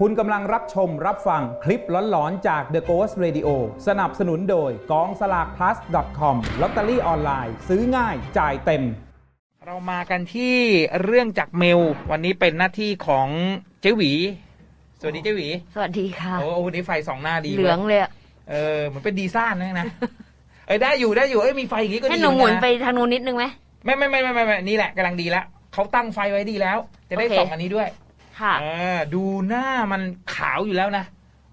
คุณกำลังรับชมรับฟังคลิปหลอนๆ จาก The Ghost Radio สนับสนุนโดยกองสลาก plus com ลอตเตอรี่ออนไลน์ซื้อง่ายจ่ายเต็ม เรามากันที่เรื่องจากเมล วันนี้เป็นหน้าที่ของเจ๊หวี สวัสดีเจ๊หวี สวัสดีค่ะ โอ้โหวันนี้ไฟสองหน้าดีเหลืองว้ยเลยอะเออเหมือนเป็นดีซ่านนะนะเอ้ยได้อยู่ได้อยู่เอ้ยมีไฟอย่างนี้ก็ดีให้หนูหมุนะไปทางนู้นนิดนึงไหมไม่ไม่ไม่ไม่ไม่ไม่นี่แหละกำลังดีแล้วเขาตั้งไฟไว้ดีแล้ว จะได้โอเค ส่องอันนี้ด้วย ค่ะเออดูหน้ามันขาวอยู่แล้วนะ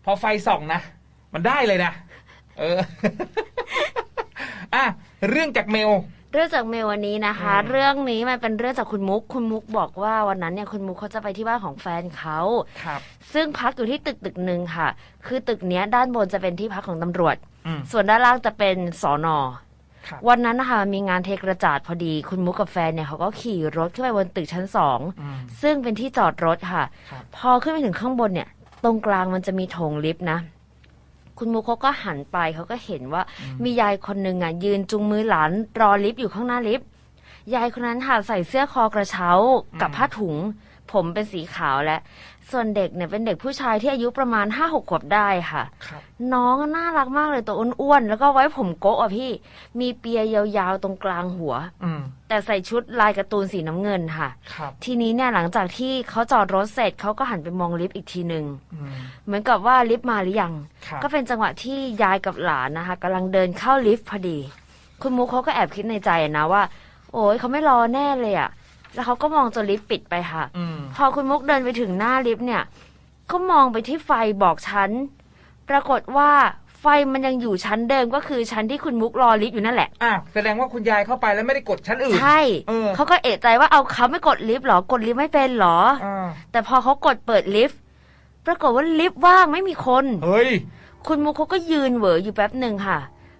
พอไฟส่องนะ มันได้เลยนะ เออ อะ เรื่องจากเมล เรื่องจากเมลวันนี้นะคะ อืม เรื่องนี้มันเป็นเรื่องจากคุณมุก คุณมุกบอกว่าวันนั้นเนี่ยคุณมุกเขาจะไปที่บ้านของแฟนเขา ครับ ซึ่งพักอยู่ที่ตึกตึกหนึ่งค่ะ คือตึกเนี้ยด้านบนจะเป็นที่พักของตำรวจ อืม ส่วนด้านล่างจะเป็นสอนอครับ วันนั้นนะคะมีงานเทกระจาดพอดีคุณมุกกับแฟนเนี่ยเขาก็ขี่รถขึ้นไปบนตึกชั้นสองอืมซึ่งเป็นที่จอดรถค่ะครับพอขึ้นไปถึงข้างบนเนี่ย ตรงกลางมันจะมีโถงลิฟต์นะ คุณมุกเขาก็หันไปเขาก็เห็นว่ามียายคนหนึ่งอะยืนจุงมือหลานรอลิฟต์อยู่ข้างหน้าลิฟต์ยายคนนั้นค่ะใส่เสื้อคอกระเช้ากับอืมผ้าถุง ผมเป็นสีขาวและ ส่วนเด็กเนี่ยเป็นเด็กผู้ชายที่อายุประมาณห้าหกขวบได้ค่ะ ครับน้องน่ารักมากเลยตัวอ้วนๆแล้วก็ไว้ผมโกะอะพี่ มีเปียยาวๆตรงกลางหัว อืมแต่ใส่ชุดลายการ์ตูนสีน้ำเงินค่ะ ครับทีนี้เนี่ยหลังจากที่เขาจอดรถเสร็จเขาก็หันไปมองลิฟต์อีกทีหนึ่งอืมเหมือนกับว่าลิฟต์มาหรือยัง ครับก็เป็นจังหวะที่ยายกับหลานนะคะกำลังเดินเข้าลิฟต์พอดี คุณมุกเขาก็แอบคิดในใจนะว่า โอ้ยเขาไม่รอแน่เลยอะ แล้วเขาก็มองจนลิฟต์ปิดไปค่ะ อืม พอคุณมุกเดินไปถึงหน้าลิฟต์เนี่ย ก็มองไปที่ไฟบอกชั้น ปรากฏว่าไฟมันยังอยู่ชั้นเดิมก็คือชั้นที่คุณมุกรอลิฟต์อยู่นั่นแหละ อ้าวแสดงว่าคุณยายเข้าไปแล้วไม่ได้กดชั้นอื่น ใช่ เออ เขาก็เอะใจว่าเอาเขาไม่กดลิฟต์หรอกดลิฟต์ไม่เป็นหรอ อ่าแต่พอเขากดเปิดลิฟต์ปรากฏว่าลิฟต์ว่างไม่มีคน เฮ้ย คุณมุกเขาก็ยืนเหวออยู่แป๊บหนึ่งค่ะ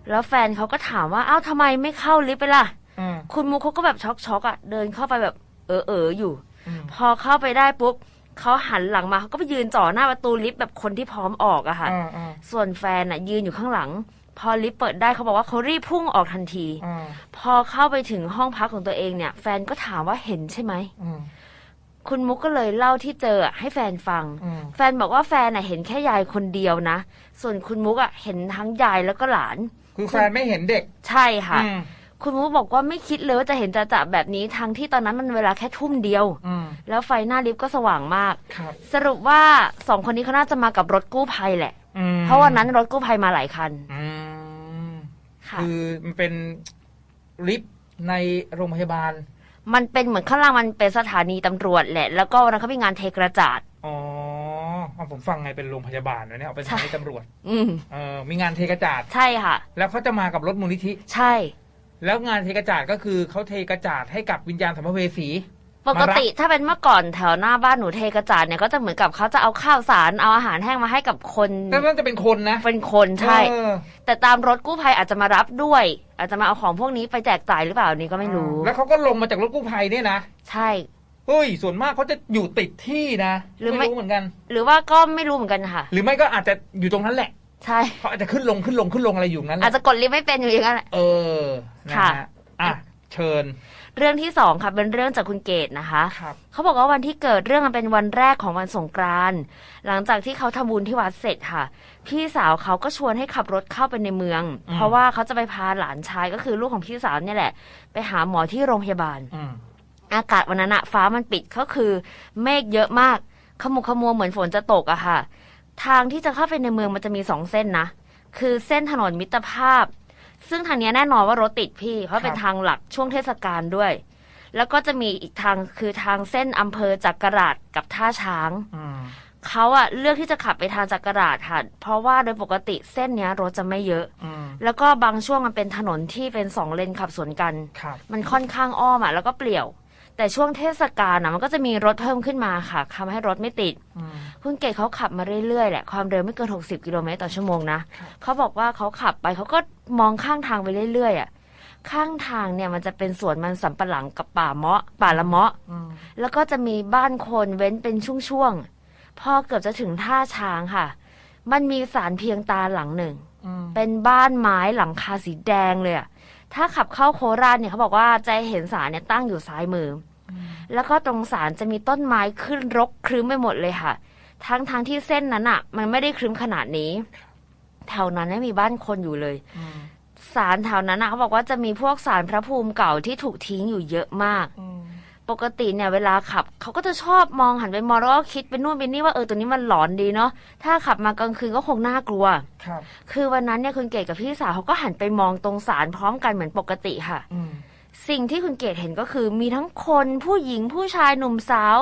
แล้วแฟนเขาก็ถามว่าอ้าวทำไมไม่เข้าลิฟต์ไปล่ะอืม คุณมุกเขาก็แบบช็อกช็อกๆอะเดินเข้าไปแบบเออเออๆอยู่อืมพอเข้าไปได้ปุ๊บเขาหันหลังมาเขาก็ไปยืนจ่อหน้าประตูลิฟต์แบบคนที่พร้อมออกอะค่ะอ่าอ่าส่วนแฟนอะ ยืนอยู่ข้างหลัง พอลิฟต์เปิดได้เขาบอกว่าเขารีบพุ่งออกทันทีอ่าพอเข้าไปถึงห้องพักของตัวเองเนี่ย แฟนก็ถามว่าเห็นใช่ไหมอืมคุณมุกก็เลยเล่าที่เจออะให้แฟนฟังอืมแฟนบอกว่าแฟนน่ะเห็นแค่ยายคนเดียวนะ ส่วนคุณมุกอะเห็นทั้งยายแล้วก็หลาน คือแฟนไม่เห็นเด็ก ใช่ค่ะอืม คุณมุกบอกว่าไม่คิดเลยว่าจะเห็นจ่าๆแบบนี้ทั้งที่ตอนนั้นมันเวลาแค่ทุ่มเดียว อืม แล้วไฟหน้าลิฟต์ก็สว่างมาก ครับสรุปว่าสองคนนี้เขาน่าจะมากับรถกู้ภัยแหละ อืมเพราะวันนั้นรถกู้ภัยมาหลายคันอืมค่ะ คือมันเป็นลิฟต์ในโรงพยาบาล มันเป็นเหมือนข้างล่างมันเป็นสถานีตำรวจแหละ แล้วก็วันนั้นเขามีงานเทกระจาด อ๋อเอาผมฟังไงเป็นโรงพยาบาลนะเนี่ยเอาเป็นสถานีตำรวจ อืม เออมีงานเทกระจาด ใช่ค่ะ แล้วเขาจะมากับรถมูลนิธิ ใช่ แล้วงานเทกระจาดก็คือเขาเทกระจาดให้กับวิญญาณสัมภเวสี ปกติถ้าเป็นเมื่อก่อนแถวหน้าบ้านหนูเทกระจาดเนี่ยก็จะเหมือนกับเขาจะเอาข้าวสารเอาอาหารแห้งมาให้กับคนก็น่าจะเป็นคนนะเป็นคนใช่ เออแต่ตามรถกู้ภัยอาจจะมารับด้วย อาจจะมาเอาของพวกนี้ไปแจกจ่ายหรือเปล่านี่ก็ไม่รู้ แล้วเขาก็ลงมาจากรถกู้ภัยเนี่ยนะใช่ เฮ้ยส่วนมากเขาจะอยู่ติดที่นะหรือไม่ รู้เหมือนกัน หรือว่าก็ไม่รู้เหมือนกันค่ะ หรือไม่ก็อาจจะอยู่ตรงนั้นแหละ ใช่ เขาอาจจะขึ้นลงขึ้นลงขึ้นลงอะไรอยู่นั้นแหอาจละจะกดลิฟต์ไม่เป็นอยู่อย่างนั้นแหละ เออนะค่ะ ฮะอะเชิญเรื่องที่สองค่ะเป็นเรื่องจากคุณเกดนะคะ ครับ เขาบอกว่าวันที่เกิดเรื่องมันเป็นวันแรกของวันสงกรานต์หลังจากที่เขาทำบุญที่วัดเสร็จค่ะ พี่สาวเขาก็ชวนให้ขับรถเข้าไปในเมือง อืม เพราะว่าเขาจะไปพาหลานชายก็คือลูกของพี่สาวเนี่ยแหละ ไปหาหมอที่โรงพยาบาล อืมอากาศวันนั้นอะฟ้ามันปิดก็คือ เมฆเยอะมากขมุกขมัวเหมือนฝนจะตกอะค่ะ ทางที่จะเข้าไปในเมืองมันจะมีสองเส้นนะ คือเส้นถนนมิตรภาพ ซึ่งทางเนี้ยแน่นอนว่ารถติดพี่ เพราะเป็นทางหลักช่วงเทศกาลด้วย แล้วก็จะมีอีกทางคือทางเส้นอำเภอจักราดกับท่าช้างอืมเขาอะเลือกที่จะขับไปทางจักราดค่ะเพราะว่าโดยปกติเส้นเนี้ยรถจะไม่เยอะอืมแล้วก็บางช่วงมันเป็นถนนที่เป็นสองเลนขับสวนกันครับมันค่อนข้างอ้อมอะแล้วก็เปลี่ยว แต่ช่วงเทศกาลอะมันก็จะมีรถเพิ่มขึ้นมาค่ะทำให้รถไม่ติดอืมคุณเกดเขาขับมาเรื่อยๆแหละ ความเร็วไม่เกิน 60 กิโลเมตรต่อชั่วโมงนะครับเขาบอกว่าเขาขับไปเขาก็มองข้างทางไปเรื่อยๆอะข้างทางเนี่ยมันจะเป็นสวนมันสำปะหลังกับป่าเมาะ ป่าละเมาะอืมแล้วก็จะมีบ้านคนเว้นเป็นช่วงๆ พอเกือบจะถึงท่าช้างค่ะ มันมีสารเพียงตาหลังหนึ่งอืมเป็นบ้านไม้หลังคาสีแดงเลยอะถ้าขับเข้าโคราชเนี่ยเขาบอกว่าจะเห็นศาลเนี่ยตั้งอยู่ซ้ายมืออ แล้วก็ตรงศาลจะมีต้นไม้ขึ้นรกครึ้มไปหมดเลยค่ะ ทั้งทางๆที่เส้นนั้นอะมันไม่ได้ครึ้มขนาดนี้ แถวนั้นไม่มีบ้านคนอยู่เลยอืมสารแถวนั้นนะเขาบอกว่าจะมีพวกสารพระภูมิเก่าที่ถูกทิ้งอยู่เยอะมากอืมปกติเนี่ยเวลาขับเขาก็จะชอบมองหันไปมองแล้วก็คิดไปนู่นไปนี่ว่าเออตัวนี้มันหลอนดีเนาะถ้าขับมากลางคืนก็คงน่ากลัวครับคือวันนั้นเนี่ยคุณเกดกับพี่สาวเขาก็หันไปมองตรงสารพร้อมกันเหมือนปกติค่ะอืม สิ่งที่คุณเกดเห็นก็คือมีทั้งคนผู้หญิงผู้ชายหนุ่มสาว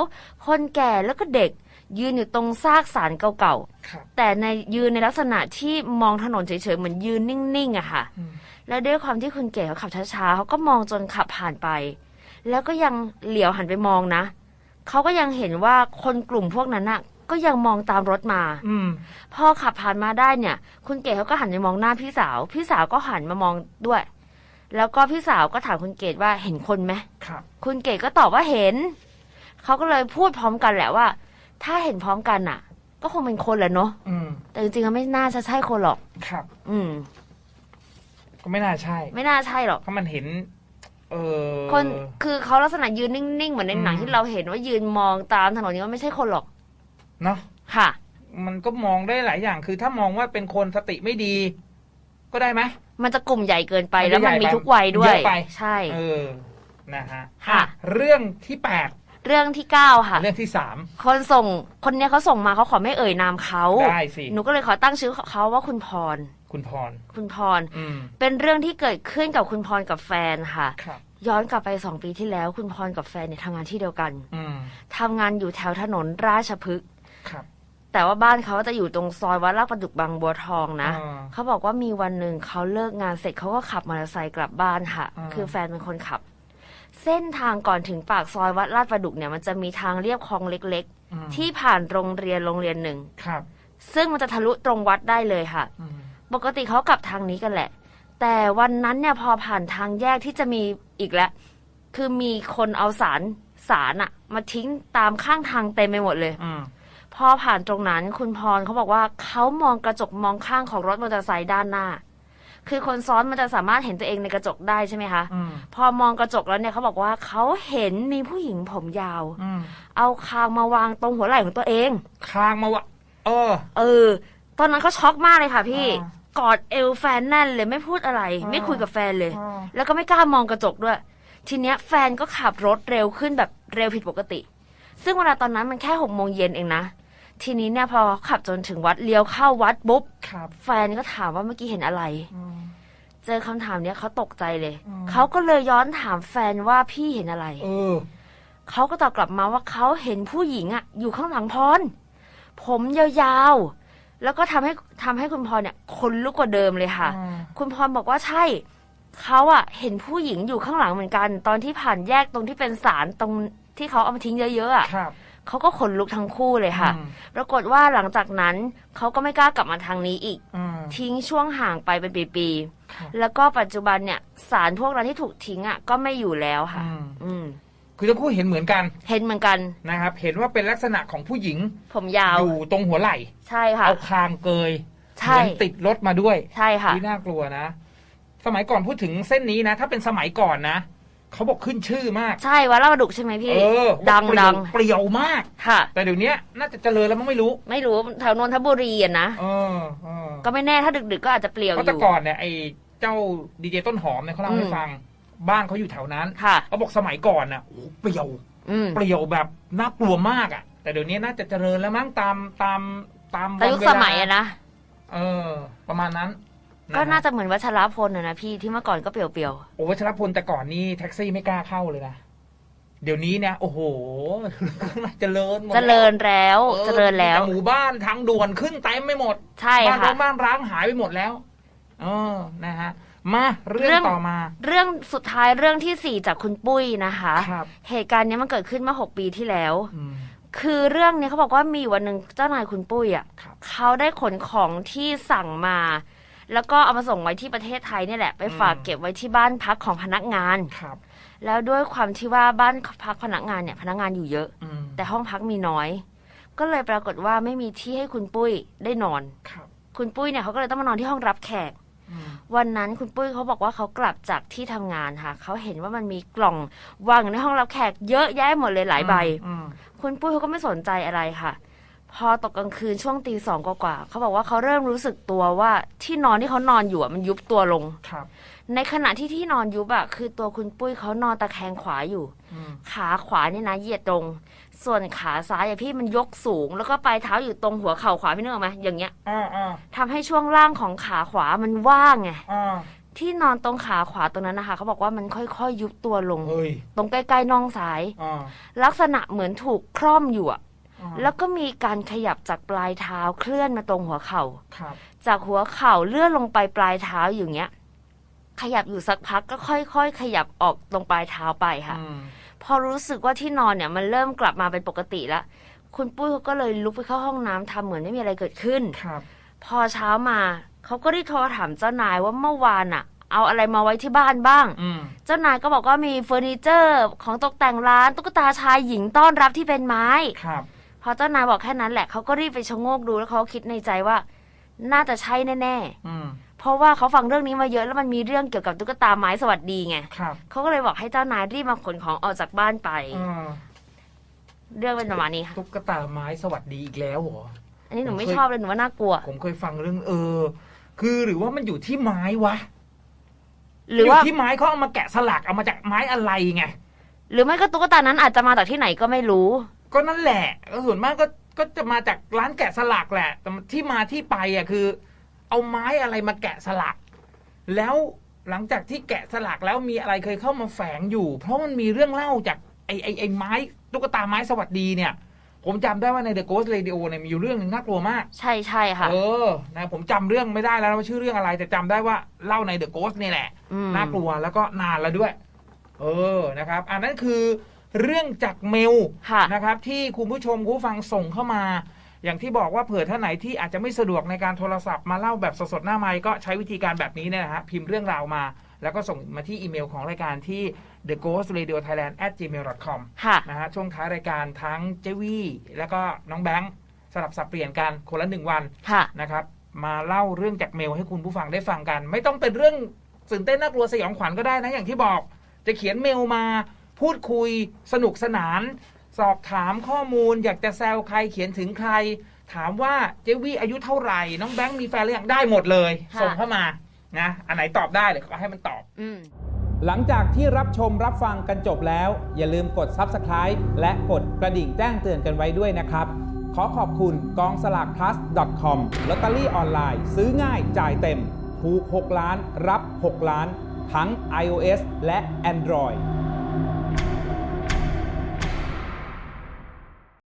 คนแก่แล้วก็เด็ก ยืนอยู่ตรงซากสารเก่าครับๆแต่ในยืนในลักษณะที่มองถนนเฉยๆเหมือนยืนนิ่งๆอะค่ะอืมแล้วด้วยความที่คุณเก๋เขาขับช้าๆเขาก็มองจนขับผ่านไป แล้วก็ยังเหลียวหันไปมองนะเขาก็ยังเห็นว่าคนกลุ่มพวกนั้นน่ะก็ยังมองตามรถมา อืมพอขับผ่านมาได้เนี่ย คุณเก๋เขาก็หันไปมองหน้าพี่สาว พี่สาวก็หันมามองด้วย แล้วก็พี่สาวก็ถามคุณเกดว่าเห็นคนไหมครับ คุณเกดก็ตอบว่าเห็น เขาก็เลยพูดพร้อมกันแหละว่า ถ้าเห็นพร้อมกันน่ะ ก็คงเป็นคนแหละเนาะอืมแต่จริงๆแล้วไม่น่าจะใช่คนหรอก ครับ อืม ก็ไม่น่าใช่ ไม่น่าใช่หรอก เพราะมันเห็น เออ คนคือเขาลักษณะยืนนิ่งๆ เหมือนในหนังอืม ที่เราเห็นว่ายืนมองตามถนนนี้ว่าไม่ใช่คนหรอก เนาะค่ะ มันก็มองได้หลายอย่าง คือถ้ามองว่าเป็นคนสติไม่ดี ก็ได้ไหมมันจะกลุ่มใหญ่เกินไปมันจะแล้วมันใหญ่มีไปทุกวัยด้วยเยอะไปใช่เออนะฮะค่ะอ่เรื่องที่แปดเรื่องที่เก้าค่ะ เรื่องที่สามคนส่งคนเนี้ยเขาส่งมาเขาขอไม่เอ่ยนามเขาได้สิหนูก็เลยขอตั้งชื่อเขาว่าคุณพร คุณพร คุณพรอืมเป็นเรื่องที่เกิดขึ้นกับคุณพรกับแฟนค่ะครับย้อนกลับไปสองปีที่แล้ว คุณพรกับแฟนเนี่ยทำงานที่เดียวกันอืมทำงานอยู่แถวถนนราชพฤกษ์ครับ แต่ว่าบ้านเขาจะอยู่ตรงซอยวัดลาดประดุกบางบัวทองนะ อ่าเขาบอกว่ามีวันหนึ่งเขาเลิกงานเสร็จเขาก็ขับมอเตอร์ไซค์กลับบ้านค่ะ อ่า คือแฟนเป็นคนขับ เส้นทางก่อนถึงปากซอยวัดลาดประดุกเนี่ยมันจะมีทางเรียบคลองเล็กอืมๆ ที่ผ่านโรงเรียนโรงเรียนหนึ่ง ครับซึ่งมันจะทะลุตรงวัดได้เลยค่ะ อืมปกติเขากลับทางนี้กันแหละ แต่วันนั้นเนี่ยพอผ่านทางแยกที่จะมีอีกแล้ว คือมีคนเอาสารสารอะมาทิ้งตามข้างทางเต็มไปหมดเลย อืม พอผ่านตรงนั้นคุณพรเขาบอกว่าเขามองกระจกมองข้างของรถมอเตอร์ไซค์ด้านหน้า คือคนซ้อนมันจะสามารถเห็นตัวเองในกระจกได้ใช่ไหมคะอืมพอมองกระจกแล้วเนี่ยเขาบอกว่าเขาเห็นมีผู้หญิงผมยาวอืมเอาคางมาวางตรงหัวไหล่ของตัวเอง คางมาวะเออ เออ ตอนนั้นเขาช็อกมากเลยค่ะพี่อ่ากอดเอวแฟนแน่นเลยไม่พูดอะไรอ่าไม่คุยกับแฟนเลยอ่าแล้วก็ไม่กล้ามองกระจกด้วย ทีเนี้ยแฟนก็ขับรถเร็วขึ้นแบบเร็วผิดปกติ ซึ่งเวลาตอนนั้นมันแค่หกโมงเย็นเองนะ ทีนี้เนี่ยพอขับจนถึงวัดเลี้ยวเข้าวัดปุ๊บครับแฟนก็ถามว่าเมื่อกี้เห็นอะไร อืม เจอคำถามเนี้ยเขาตกใจเลย อืม เขาก็เลยย้อนถามแฟนว่าพี่เห็นอะไร เออ เขาก็ตอบกลับมาว่าเขาเห็นผู้หญิงอะอยู่ข้างหลังพร ผมยาวๆ แล้วก็ทำให้ทำให้คุณพรเนี่ยคนลุกกว่าเดิมเลยค่ะ อืม คุณพรบอกว่าใช่เขาอะเห็นผู้หญิงอยู่ข้างหลังเหมือนกัน ตอนที่ผ่านแยกตรงที่เป็นสารตรงที่เขาเอามาทิ้งเยอะๆอะครับ เขาก็ขนลุกทั้งคู่เลยค่ะอืมปรากฏว่าหลังจากนั้นเขาก็ไม่กล้ากลับมาทางนี้อีกอืมทิ้งช่วงห่างไปเป็นปีครับๆแล้วก็ปัจจุบันเนี่ยสารพวกนั้นที่ถูกทิ้งอะก็ไม่อยู่แล้วค่ะอืมอืมคือทั้งคู่เห็นเหมือนกัน เห็นเหมือนกันนะครับ เห็นว่าเป็นลักษณะของผู้หญิง ผมยาว อยู่ตรงหัวไหล่ ใช่ค่ะ เอาคางเกยใช่เหมือนติดรถมาด้วย ใช่ค่ะที่น่ากลัวนะ สมัยก่อนพูดถึงเส้นนี้นะ ถ้าเป็นสมัยก่อนนะ เขาบอกขึ้นชื่อมาก ใช่วัดลาดประดุกใช่ไหมพี่ เออดังเปรี้ยดัวงเปรี้ยวมาก ค่ะ แต่เดี๋ยวนี้น่าจะเจริญแล้วมั้งไม่รู้ ไม่รู้แถวนนทบุรีอะนะ เออเออก็ไม่แน่ถ้าดึกๆก็อาจจะเปลี่ยวเพอราะแต่ยู่ ก่อนเนี่ยไอ้เจ้าดีเจต้นหอมเนี่ยเขาเล่าให้อืม ฟัง บ้านเขาอยู่แถวนั้นค่ะ เขาบอกสมัยก่อนน่ะโอ้โหเปรี้ยว อืมเปรี้ยวแบบน่ากลัวมากอะ แต่เดี๋ยวนี้น่าจะเจริญแล้วมั้งตามตามตามแต่ยุควันเวสลามัยอะนะ เออ ประมาณนั้น ก็ฮน่าจะเหมือนวัชรพลอะนะพี่ที่เมื่อก่อนก็เปลี่ยวโอ้วัชรพลแต่ก่อนนี่แท็กซี่ไม่กล้าเข้าเลยนะ เดี๋ยวนี้เนี่ยโอ้โห เจริญหมๆดเจริญแล้วออเจริญแล้วมีต่หมู่บ้านทางด่วนขึ้นเต็มไม่หมด ใช่บ้านค่ะร้างบ้านร้างหายไปหมดแล้วเออนะฮะ มาเรื่อเรื่องง ต่อมาเรื่องสุดท้ายเรื่องที่สี่จากคุณปุ้ยนะคะ ครับเหตุการณ์เนี้ยมันเกิดขึ้นเมื่อหกปีที่แล้ว อืม คือเรื่องเนี้ยเขาบอกว่ามีวันหนึ่งเจ้านายคุณปุ้ยอะครับ เขาได้ขนของที่สั่งมา แล้วก็เอามาส่งไว้ที่ประเทศไทยเนี่ยแหละ ไปฝากอืมเก็บไว้ที่บ้านพักของพนักงาน ครับ แล้วด้วยความที่ว่าบ้านพักพนักงานเนี่ยพนักงานอยู่เยอะ อืมแต่ห้องพักมีน้อย ก็เลยปรากฏว่าไม่มีที่ให้คุณปุ้ยได้นอน ครับคุณปุ้ยเนี่ยเขาก็เลยต้องมานอนที่ห้องรับแขก อืมวันนั้นคุณปุ้ยเขาบอกว่าเขากลับจากที่ทำงานค่ะเขาเห็นว่ามันมีกล่องวางอยู่ในห้องรับแขกเยอะแยะหมดเลยหลายใบ อืมคุณปุ้ยเขาก็ไม่สนใจอะไรค่ะ พพอตกกลางคืนช่วงตีสองกว่าๆเขาบอกว่าเขาเริ่มรู้สึกตัวว่าที่นอนที่เขานอนอยู่อะมันยุบตัวลง ครับ ในขณะที่ที่นอนยุบอะคือตัวคุณปุ้ยเขานอนตะแคงขวาอยู่ อืมขาขวานี่นะเหยียดตรง ส่วนขาซ้ายอะพี่มันยกสูง แล้วก็ปลายเท้าอยู่ตรงหัวเข่าขวาพี่นึกออกไหมอย่างเงี้ยอ่าอ่าทำให้ช่วงล่างของขาขวามันว่างไงอ่าที่นอนตรงขาขวาตรงนั้นนะคะเขาบอกว่ามันค่อยๆยุบตัวลง เฮ้ยตรงใกล้ๆน่องซ้าย อ่าลักษณะเหมือนถูกคร่อมอยู่อะอ่า แล้วก็มีการขยับจากปลายเท้าเคลื่อนมาตรงหัวเข่าครับจากหัวเข่าเลื่อนลงไปปลายเท้าอยู่เงี้ย ขยับอยู่สักพักก็ค่อยๆ ขยับออกตรงปลายเท้าไปค่ะอืมพอรู้สึกว่าที่นอนเนี่ยมันเริ่มกลับมาเป็นปกติแล้วคุณปุ้ยเขาก็เลยลุกไปเข้าห้องน้ำทำเหมือนไม่มีอะไรเกิดขึ้นครับ พอเช้ามาเขาก็ได้โทรถามเจ้านายว่าเมื่อวานอะเอาอะไรมาไว้ที่บ้านบ้างอืมเจ้านายก็บอกว่ามีเฟอร์นิเจอร์ของตกแต่งร้านตุ๊กตาชายหญิงต้อนรับที่เป็นไม้ครับพ อเจ้านายบอกแค่นั้นแหละเขาก็รีบไปชะโงกดูแล้วเขาคิดในใจว่า น่าจะใช่แน่อืมๆเพราะว่าเขาฟังเรื่องนี้มาเยอะแล้วมันมีเรื่องเกี่ยวกับตุ๊กตาไม้สวัสดีไงครับเขาก็เลยบอกให้เจ้านายรีบมาขนของออกจากบ้านไปอ่าเรื่องเป็นประมาณนี้ค่ะตุ๊กตาไม้สวัสดีอีกแล้วเหรออันนี้หนูไม่ผมเคยชอบเลยหนูว่าน่ากลัว ผมเคยฟังเรื่องเออ คือหรือว่ามันอยู่ที่ไม้วะ หรือว่ายู่ที่ไม้เขาเอามาแกะสลักเอามาจากไม้อะไรไงหรือไม่ก็ตุ๊กตานั้นอาจจะมาจากที่ไหนก็ไม่รู้ ก็นั่นแหละก็ส่วนมากก็ก็จะมาจากร้านแกะสลักแหละแต่ที่มาที่ไปอะคือ เอาไม้อะไรมาแกะสลัก แล้วหลังจากที่แกะสลักแล้วมีอะไรเคยเข้ามาแฝงอยู่ เพราะมันมีเรื่องเล่าจากไอ้ไอ้ไอ้ไม้ตุ๊กตาไม้สวัสดีเนี่ย ผมจำได้ว่าใน The Ghost Radio เนี่ยมีอยู่เรื่องหนึ่งน่ากลัวมาก ใช่ใช่ค่ะ เออ นะ ผมจำเรื่องไม่ได้แล้วว่าชื่อเรื่องอะไร แต่จำได้ว่าเล่าใน The Ghost นี่แหละ อืม น่ากลัวแล้วก็นานแล้วด้วย เออ นะครับ อันนั้นคือ เรื่องจากเมลค่ะนะครับที่คุณผู้ชมคุณผู้ฟังส่งเข้ามาอย่างที่บอกว่าเผื่อท่านไหนที่อาจจะไม่สะดวกในการโทรศัพท์มาเล่าแบบสดๆหน้าไมค์ก็ใช้วิธีการแบบนี้เนี่ยนะฮะพิมพ์เรื่องราวมา แล้วก็ส่งมาที่อีเมลของรายการที่ the ghost radio thailand at gmail com ค่ะนะฮะช่วงท้ายรายการทั้งเจวี่แล้วก็น้องแบงค์สลับสับเปลี่ยนกันคนละหนึ่งวันค่ะนะครับมาเล่าเรื่องจากเมลให้คุณผู้ฟังได้ฟังกัน ไม่ต้องเป็นเรื่องตื่นเต้นน่ากลัวสยองขวัญก็ได้นะอย่างที่บอก จะเขียนเมลมา พูดคุยสนุกสนาน สอบถามข้อมูล อยากจะแซวใครเขียนถึงใคร ถามว่าเจวี่อายุเท่าไหร่ น้องแบงค์มีแฟนหรือยังได้หมดเลย ค่ะ ส่งเข้ามานะอันไหนตอบได้เลยก็ให้มันตอบ อืม หลังจากที่รับชมรับฟังกันจบแล้ว อย่าลืมกด Subscribe และกดกระดิ่งแจ้งเตือนกันไว้ด้วยนะครับ ขอขอบคุณกองสลาก plus com ลอตเตอรี่ออนไลน์ ซื้อง่ายจ่ายเต็ม ถูก 6 ล้านรับ 6 ล้าน ทั้ง iOS และ Android